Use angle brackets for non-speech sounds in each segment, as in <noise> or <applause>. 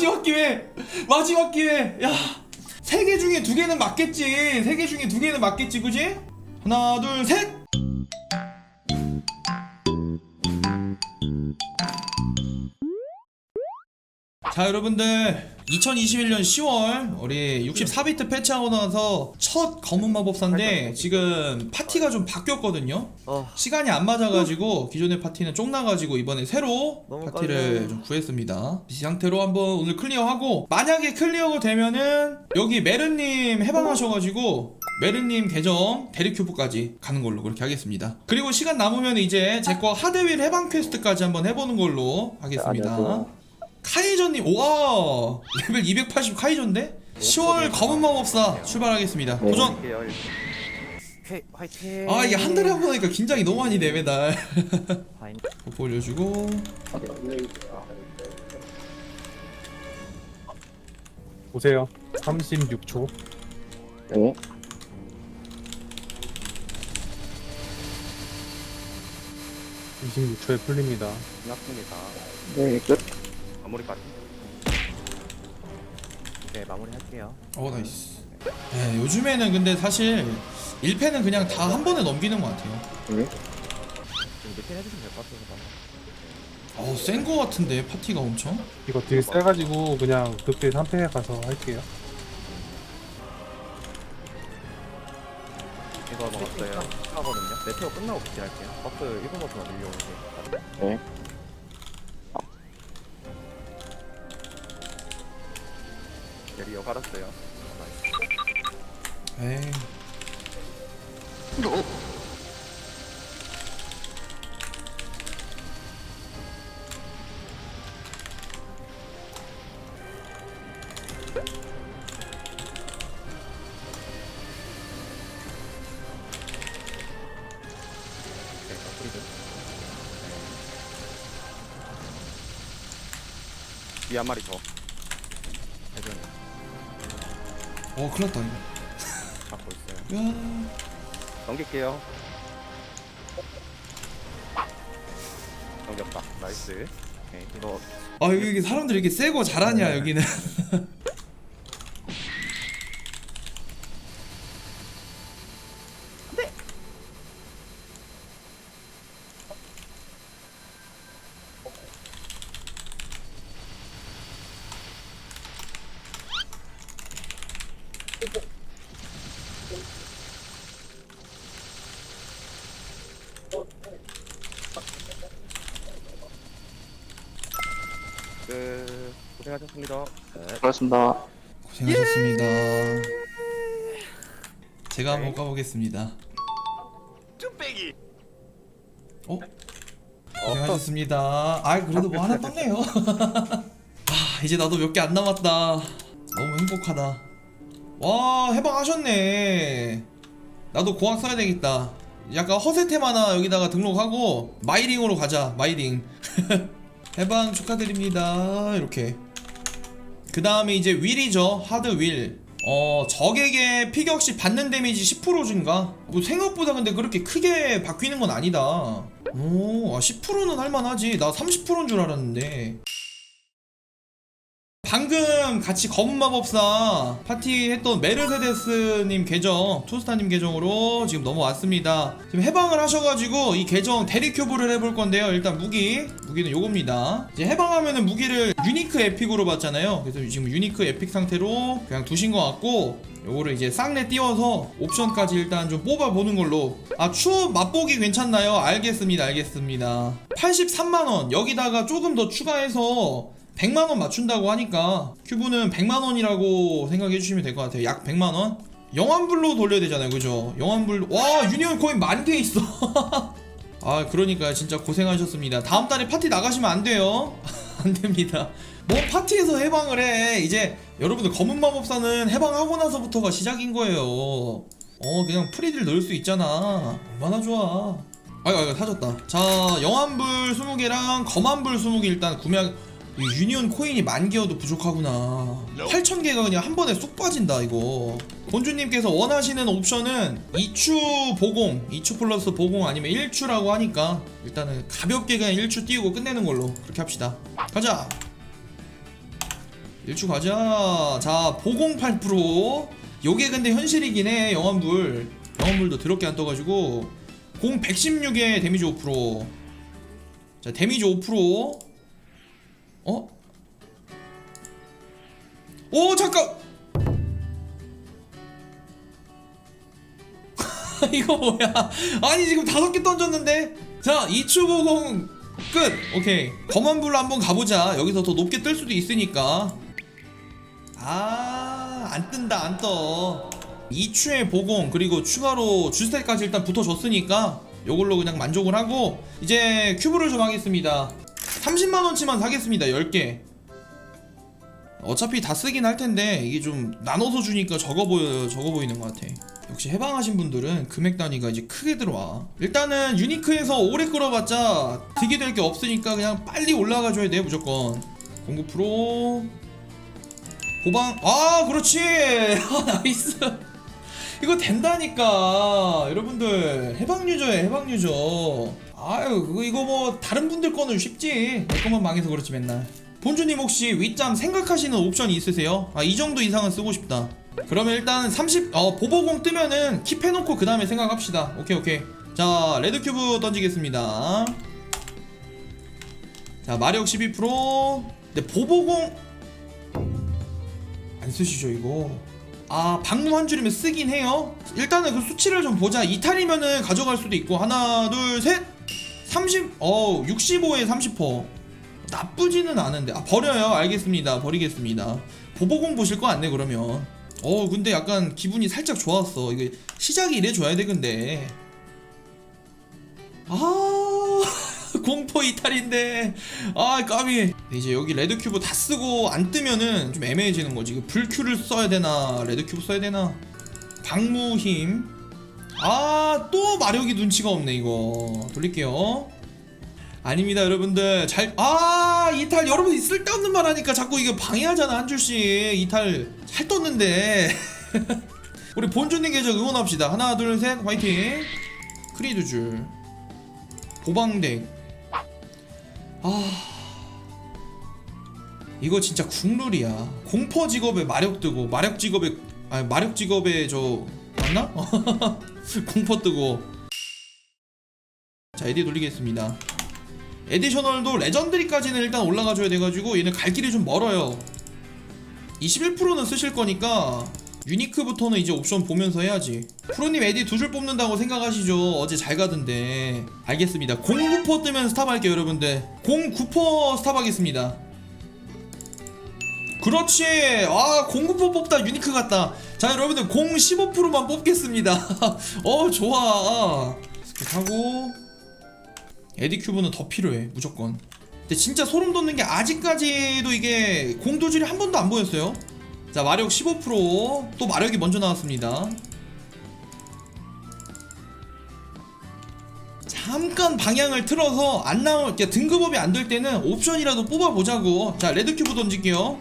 마지막 기회 마지막 기회. 야세 개 중에 두 개는 맞겠지. 세 개 중에 두 개는 맞겠지 그지? 하나 둘셋 자 여러분들. 2021년 10월 우리 64비트 패치하고 나서 첫 검은 마법사인데 지금 파티가 좀 바뀌었거든요. 어, 시간이 안 맞아가지고 기존의 파티는 쫑나가지고 이번에 새로 너무 파티를. 좀 구했습니다. 이 상태로 한번 오늘 클리어하고 만약에 클리어가 되면은 여기 메르님 해방하셔가지고 메르님 계정 대리큐브까지 가는 걸로 그렇게 하겠습니다. 그리고 시간 남으면 이제 제 거 하드윌 해방 퀘스트까지 한번 해보는 걸로 하겠습니다. 안녕하세요. 카이저님 와 레벨 280 카이저인데 10월 검은 마법사 출발하겠습니다 네. 도전 할게요. 오케이, 화이팅. 아 이게 한 달에 한 번 하니까 긴장이 너무 많이 돼 매달 파인. 버프 올려주고 보세요. 36초. 네. 이 26초에 풀립니다. 끝났습니다. 네, 끝. 마무리까지. 네, 마무리 할게요. 어 나이스 네, 요즘에는 근데 사실 1패는 그냥 다 한 번에 넘기는 것 같아요 네. 지금 밑에 해주시면 될 것 같아서. 어우 센거 같은데 파티가 엄청 이거 딜 세가지고 그냥 그때 3패에 가서 할게요. 이거 먹었어요. 하거든요. 메테오 끝나고 비치 할게요. 버프 1분 버프만 밀려오는데. 네. 여기 여 갈았어요. 어, 나이스. 에이 프리드. 네. 이한 마리 더. 해변 어 큰일났다 이거 잡고 있어요. 야 넘길게요. 넘겼다. 나이스. 오케이, 이거 아 여기 사람들이 이렇게 세고 잘하냐 여기는 <laughs> 끝. 고생하셨습니다. 네. 그렇습니다. 고생하셨습니다. 제가 한번 까보겠습니다. 어? 고생하셨습니다. 아 그래도 뭐 하나 떴네요. <laughs> 아 이제 나도 몇 개 안 남았다. 너무 행복하다. 와 해방하셨네. 나도 고학 써야 되겠다. 약간 허세템 하나 여기다가 등록하고 마이링으로 가자 마이링. <laughs> 해방 축하드립니다. 이렇게 그 다음에 이제 윌이죠 하드 윌 어, 적에게 피격시 받는 데미지 10% 증가? 뭐 생각보다 근데 그렇게 크게 바뀌는 건 아니다. 오, 아, 10%는 할만하지. 나 30%인 줄 알았는데. 방금 같이 검은 마법사 파티 했던 메르세데스님 계정, 투스타님 계정으로 지금 넘어왔습니다. 지금 해방을 하셔가지고 이 계정 대리큐브를 해볼 건데요. 일단 무기, 무기는 요겁니다. 이제 해방하면은 무기를 유니크 에픽으로 받잖아요. 그래서 지금 유니크 에픽 상태로 그냥 두신 것 같고 요거를 이제 쌍내 띄워서 옵션까지 일단 좀 뽑아보는 걸로 아 추업 맛보기 괜찮나요? 알겠습니다 알겠습니다 83만원 여기다가 조금 더 추가해서 100만원 맞춘다고 하니까 큐브는 100만원이라고 생각해 주시면 될 것 같아요. 약 100만원? 영환불로 돌려야 되잖아요. 그죠? 영환불 와 유니온 거의 만개 있어. <laughs> 아 그러니까 진짜 고생하셨습니다. 다음 달에 파티 나가시면 안 돼요. <laughs> 안 됩니다. 뭐 파티에서 해방을 해. 이제 여러분들 검은 마법사는 해방하고 나서부터가 시작인 거예요. 어 그냥 프리딜 넣을 수 있잖아. 얼마나 좋아. 아이고 아이고 타졌다. 자 영환불 20개랑 검환불 20개 일단 구매하 이 유니온 코인이 만 개여도 부족하구나. 8,000개가 그냥 한 번에 쑥 빠진다 이거. 본주님께서 원하시는 옵션은 2추 보공 2추 플러스 보공 아니면 1추라고 하니까 일단은 가볍게 그냥 1추 띄우고 끝내는 걸로 그렇게 합시다. 가자. 일주 가자. 자 보공 8% 요게 근데 현실이긴 해 영환불. 영환불도 더럽게 안 떠가지고. 공 116에 데미지 5%자 데미지 5% 어? 오 잠깐! <laughs> 이거 뭐야? 아니 지금 다섯 개 던졌는데? 자 2추 보공 끝! 오케이. 검은 불로 한번 가보자. 여기서 더 높게 뜰 수도 있으니까. 아 안 뜬다 안떠. 2추의 보공 그리고 추가로 주스택까지 일단 붙어줬으니까 요걸로 그냥 만족을 하고 이제 큐브를 좀 하겠습니다 30만원치만 사겠습니다 10개 어차피 다 쓰긴 할 텐데 이게 좀 나눠서 주니까 적어 보여 적어 보이는 것 같아. 역시 해방하신 분들은 금액 단위가 이제 크게 들어와. 일단은 유니크에서 오래 끌어봤자 득이 될 게 없으니까 그냥 빨리 올라가 줘야 돼 무조건. 공구 프로 보방 아 그렇지 <laughs> 나이스 이거 된다니까 여러분들 해방 유저에 해방 유저 아유 이거 뭐 다른 분들 거는 쉽지. 내 것만 망해서 그렇지 맨날. 본주님 혹시 윗잠 생각하시는 옵션이 있으세요? 아 이 정도 이상은 쓰고 싶다. 그러면 일단 30 어 보보공 뜨면은 킵해놓고 그 다음에 생각합시다. 오케이 오케이. 자 레드큐브 던지겠습니다. 자 마력 12% 근데 보보공 안 쓰시죠 이거? 아 방무 한 줄이면 쓰긴 해요. 일단은 그 수치를 좀 보자. 이탈이면은 가져갈 수도 있고. 하나 둘셋 30, 어 65에 30% 나쁘지는 않은데. 아 버려요. 알겠습니다. 버리겠습니다. 보보공 보실 거 같네 그러면. 어 근데 약간 기분이 살짝 좋았어. 이게 시작이 이래 줘야 돼 근데. 아 <laughs> 공포 이탈인데. 아 까비. 이제 여기 레드 큐브 다 쓰고 안 뜨면은 좀 애매해지는 거지. 불큐를 써야 되나 레드 큐브 써야 되나? 방무 힘 아 또 마력이 눈치가 없네 이거. 돌릴게요. 아닙니다 여러분들. 잘 아 이탈 여러분 쓸데없는 말 하니까 자꾸 이게 방해하잖아 한 줄씩. 이탈 잘 떴는데. <laughs> 우리 본주님 계정 응원합시다. 하나 둘 셋 화이팅. 크리드 줄. 보방덱 아. 이거 진짜 국룰이야. 공포 직업에 마력 뜨고 마력 직업에 아니 마력 직업에 저 맞나? <laughs> <laughs> 공포 뜨고. 자 에디 돌리겠습니다. 에디셔널도 레전드리까지는 일단 올라가줘야 돼가지고 얘는 갈 길이 좀 멀어요. 21%는 쓰실 거니까 유니크부터는 이제 옵션 보면서 해야지. 프로님 에디 두 줄 뽑는다고 생각하시죠? 어제 잘 가던데. 알겠습니다. 09% 뜨면 스탑할게요 여러분들. 09% 스탑하겠습니다. 그렇지! 아 09% 뽑다 유니크 같다 자 여러분들 0 15%만 뽑겠습니다. <laughs> 어 좋아. 스킵 하고 에디 큐브는 더 필요해 무조건. 근데 진짜 소름 돋는 게 아직까지도 이게 공 도질이 한 번도 안 보였어요. 자 마력 15%또 마력이 먼저 나왔습니다. 잠깐 방향을 틀어서 안 나올 등급업이 안 될 때는 옵션이라도 뽑아보자고. 자 레드 큐브 던질게요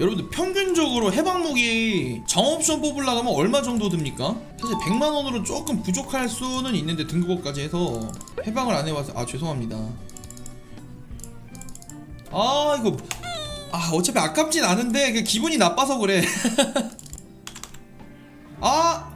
여러분들 평균적으로 해방무기 정옵션 뽑으려고 하면 얼마 정도 듭니까? 사실 100만원으로 조금 부족할 수는 있는데 등급업까지 해서 해방을 안 해봐서 아 죄송합니다. 아 이거 아 어차피 아깝진 않은데 그 기분이 나빠서 그래. <laughs> 아!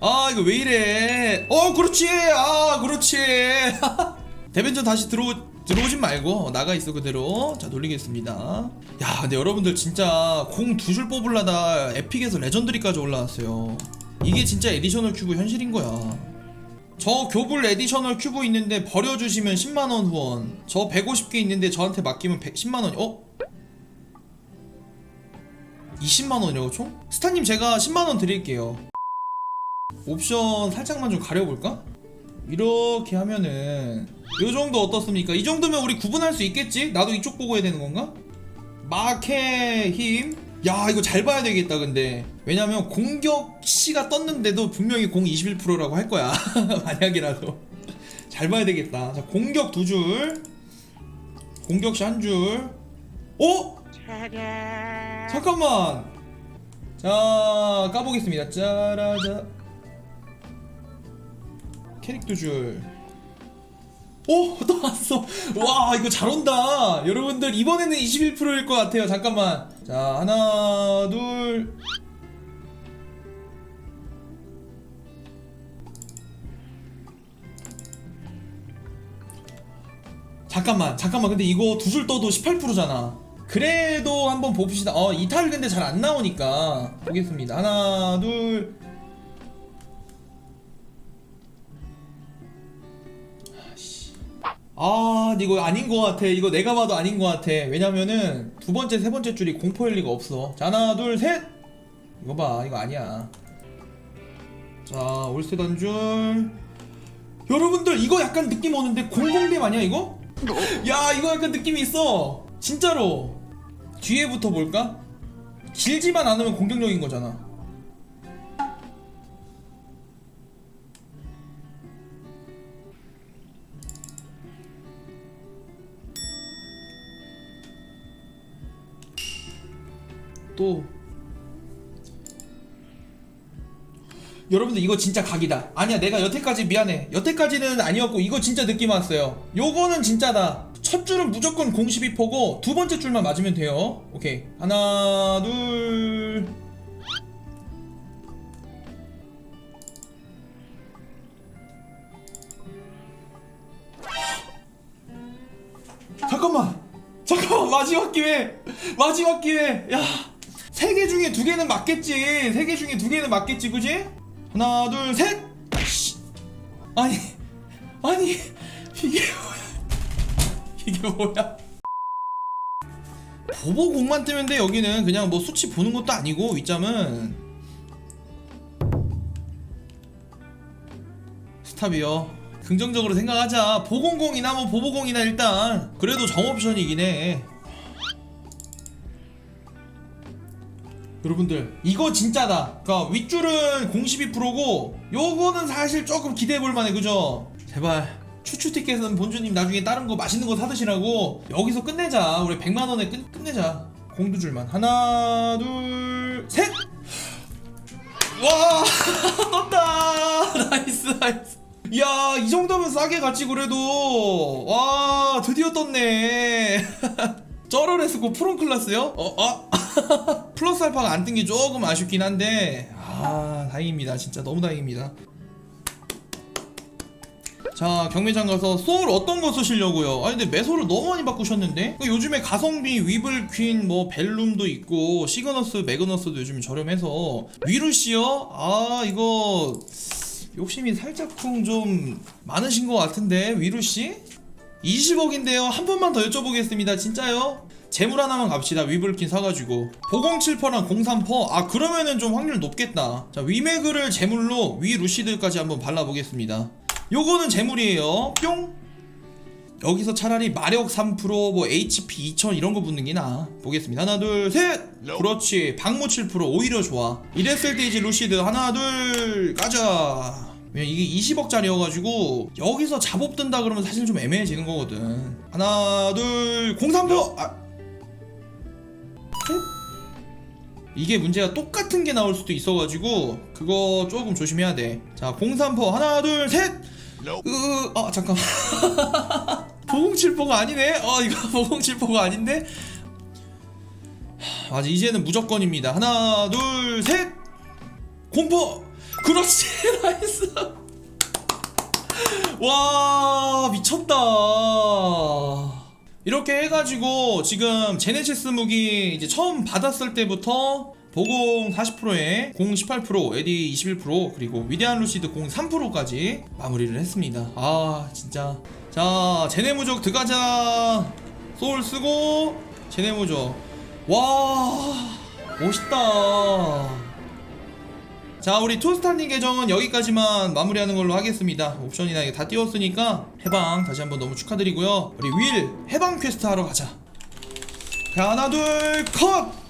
아 이거 왜 이래? 어 그렇지! 아 그렇지! <laughs> 대변전 다시 들어오 들어오진 말고 나가 있어 그대로 자 돌리겠습니다 야 근데 여러분들 진짜 공 두 줄 뽑으려다 에픽에서 레전드리까지 올라왔어요 이게 진짜 에디셔널 큐브 현실인 거야 저 교불 에디셔널 큐브 있는데 버려주시면 10만원 후원 저 150개 있는데 저한테 맡기면 100, 10만원이 어? 20만원이라고 총? 스타님 제가 10만원 드릴게요 옵션 살짝만 좀 가려볼까? 이렇게 하면은 요 정도 어떻습니까? 이 정도면 우리 구분할 수 있겠지? 나도 이쪽 보고 해야 되는 건가? 마케 힘? 야 이거 잘 봐야 되겠다 근데 왜냐면 공격 시가 떴는데도 분명히 공 21%라고 할 거야 <laughs> 만약이라도 잘 봐야 되겠다 자 공격 두줄 공격 시 한줄 어? 잠깐만 자 까보겠습니다 짜라자 캐릭 두줄 오, 또 왔어. 와, 이거 잘 온다. 여러분들, 이번에는 21%일 것 같아요. 잠깐만. 자, 하나, 둘. 잠깐만, 잠깐만. 근데 이거 두 줄 떠도 18%잖아. 그래도 한번 봅시다. 어, 이탈 근데 잘 안 나오니까. 보겠습니다. 하나, 둘. 아, 이거 아닌 것 같아. 이거 내가 봐도 아닌 것 같아. 왜냐면은 두 번째, 세 번째 줄이 공포일 리가 없어. 자, 하나, 둘, 셋. 이거 봐, 이거 아니야. 자, 올스테 단줄. 여러분들 이거 약간 느낌 오는데 공공댐 아니야 이거? 야, 이거 약간 느낌이 있어. 진짜로. 뒤에부터 볼까? 길지만 않으면 공격적인 거잖아. 또 여러분들 이거 진짜 각이다. 아니야 내가 여태까지 미안해. 여태까지는 아니었고 이거 진짜 느낌 왔어요. 요거는 진짜다. 첫 줄은 무조건 012포고 두 번째 줄만 맞으면 돼요. 오케이. 하나 둘. 잠깐만. 잠깐만 마지막 기회. 마지막 기회. 야 세 개 중에 두 개는 맞겠지. 세 개 중에 두 개는 맞겠지 그지? 하나 둘셋! 아니 아니 이게 뭐야? 이게 뭐야? 보보 공만 뜨면 돼 여기는. 그냥 뭐 수치 보는 것도 아니고 윗점은. 스탑이요. 긍정적으로 생각하자. 보공공이나 뭐 보보공이나 일단. 그래도 정옵션이긴 해 여러분들 이거 진짜다. 그니까 윗줄은 012%고 요거는 사실 조금 기대해볼 만해. 그죠? 제발 추추티켓은 본주님 나중에 다른 거 맛있는 거 사드시라고 여기서 끝내자. 우리 100만원에 끝, 끝내자. 공두줄만. 하나 둘셋! 와! <laughs> 떴다! <laughs> 나이스 나이스. 야이 정도면 싸게 갔지 그래도. 와 드디어 떴네. <laughs> 쩌러레스코 프롬 클라스요? 어? 어? <laughs> 플러스 알파가 안 뜬 게 조금 아쉽긴 한데 아 다행입니다 진짜 너무 다행입니다 자 경매장 가서 소울 어떤 거 쓰시려고요? 아니 근데 매소를 너무 많이 바꾸셨는데 그 요즘에 가성비 위블 퀸 뭐 벨룸도 있고 시그너스 매그너스도 요즘 저렴해서 위루시요? 아 이거 욕심이 살짝쿵 좀 많으신 것 같은데 위루씨? 20억인데요 한 번만 더 여쭤보겠습니다 진짜요? 재물 하나만 갑시다. 위블킨 사가지고. 보공7퍼랑 03퍼? 아 그러면은 좀 확률 높겠다. 자 위메그를 재물로 위 루시드까지 한번 발라보겠습니다. 요거는 재물이에요. 뿅! 여기서 차라리 마력 3%뭐 HP 2000 이런 거 붙는 게 나아. 보겠습니다. 하나 둘셋! 그렇지. 방무 7% 오히려 좋아. 이랬을 때 이제 루시드 하나 둘 가자. 왜냐 이게 20억짜리여가지고 여기서 잡업 뜬다 그러면 사실 좀 애매해지는 거거든. 하나 둘 03%! 아. 셋? 이게 문제가 똑같은 게 나올 수도 있어가지고 그거 조금 조심해야 돼자 03% 하나 둘셋! 으, 아 잠깐 <laughs> 보공칠포가 아니네? 어 이거 <laughs> 보공칠포가 아닌데? 하, 맞아 이제는 무조건입니다. 하나 둘 셋! 공포! 그렇지! <laughs> 나이스! 와 미쳤다 이렇게 해가지고 지금 제네시스 무기 이제 처음 받았을 때부터 보공 40%에 공 18%, 에디 21% 그리고 위대한 루시드 공 3%까지 마무리를 했습니다. 아 진짜 자 제네 무적 들어가자 소울 쓰고 제네 무적 와 멋있다. 자 우리 투스타님 계정은 여기까지만 마무리하는 걸로 하겠습니다. 옵션이나 이거 다 띄웠으니까 해방 다시 한번 너무 축하드리고요. 우리 윌 해방 퀘스트 하러 가자. 자, 하나 둘 컷!